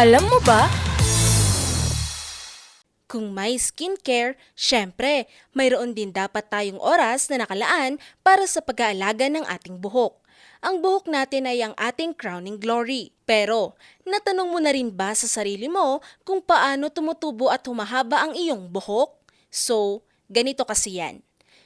Alam mo ba? Kung may skincare, syempre, mayroon din dapat tayong oras na nakalaan para sa pag-aalaga ng ating buhok. Ang buhok natin ay ang ating crowning glory. Pero, natanong mo na rin ba sa sarili mo kung paano tumutubo at humahaba ang iyong buhok? So, ganito kasi yan.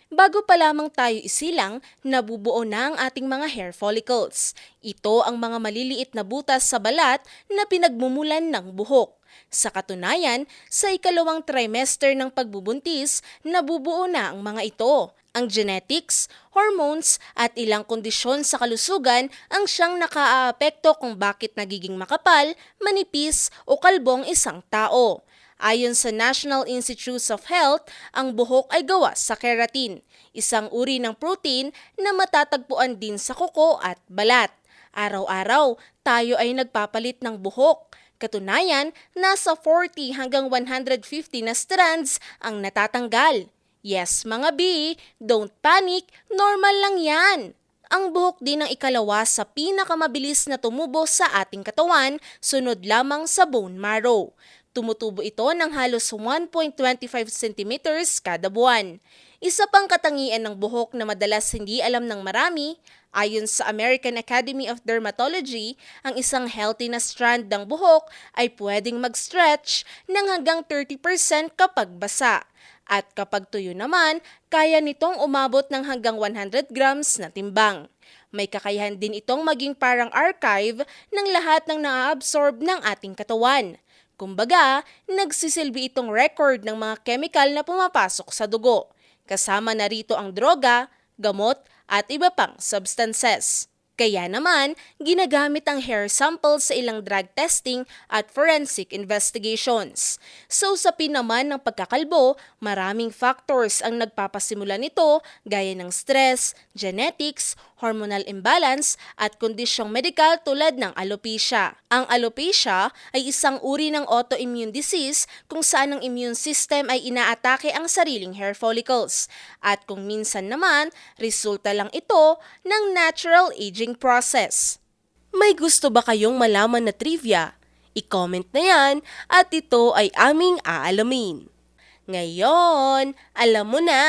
Bago pa lamang tayo isilang, nabubuo na ang ating mga hair follicles. Ito ang mga maliliit na butas sa balat na pinagmumulan ng buhok. Sa katunayan, sa ikalawang trimester ng pagbubuntis, nabubuo na ang mga ito. Ang genetics, hormones, at ilang kondisyon sa kalusugan ang siyang nakaaapekto kung bakit nagiging makapal, manipis o kalbong isang tao. Ayon sa National Institutes of Health, ang buhok ay gawa sa keratin, isang uri ng protein na matatagpuan din sa kuko at balat. Araw-araw, tayo ay nagpapalit ng buhok. Katunayan, nasa 40 hanggang 150 na strands ang natatanggal. Yes, mga B, don't panic, normal lang yan. Ang buhok din ang ikalawa sa pinakamabilis na tumubo sa ating katawan, sunod lamang sa bone marrow. Tumutubo ito ng halos 1.25 cm kada buwan. Isa pang katangian ng buhok na madalas hindi alam ng marami, ayon sa American Academy of Dermatology, ang isang healthy na strand ng buhok ay pwedeng mag-stretch ng hanggang 30% kapag basa. At kapag tuyo naman, kaya nitong umabot ng hanggang 100 grams na timbang. May kakayahan din itong maging parang archive ng lahat ng naa-absorb ng ating katawan. Kumbaga, nagsisilbi itong record ng mga chemical na pumapasok sa dugo. Kasama na rito ang droga, gamot, at iba pang substances. Kaya naman, ginagamit ang hair sample sa ilang drug testing at forensic investigations. So sa naman ng pagkakalbo, maraming factors ang nagpapasimula nito gaya ng stress, genetics, hormonal imbalance at kondisyong medikal tulad ng alopecia. Ang alopecia ay isang uri ng autoimmune disease kung saan ang immune system ay inaatake ang sariling hair follicles. At kung minsan naman, resulta lang ito ng natural aging process. May gusto ba kayong malaman na trivia? I-comment na yan at ito ay aming aalamin. Ngayon, alam mo na!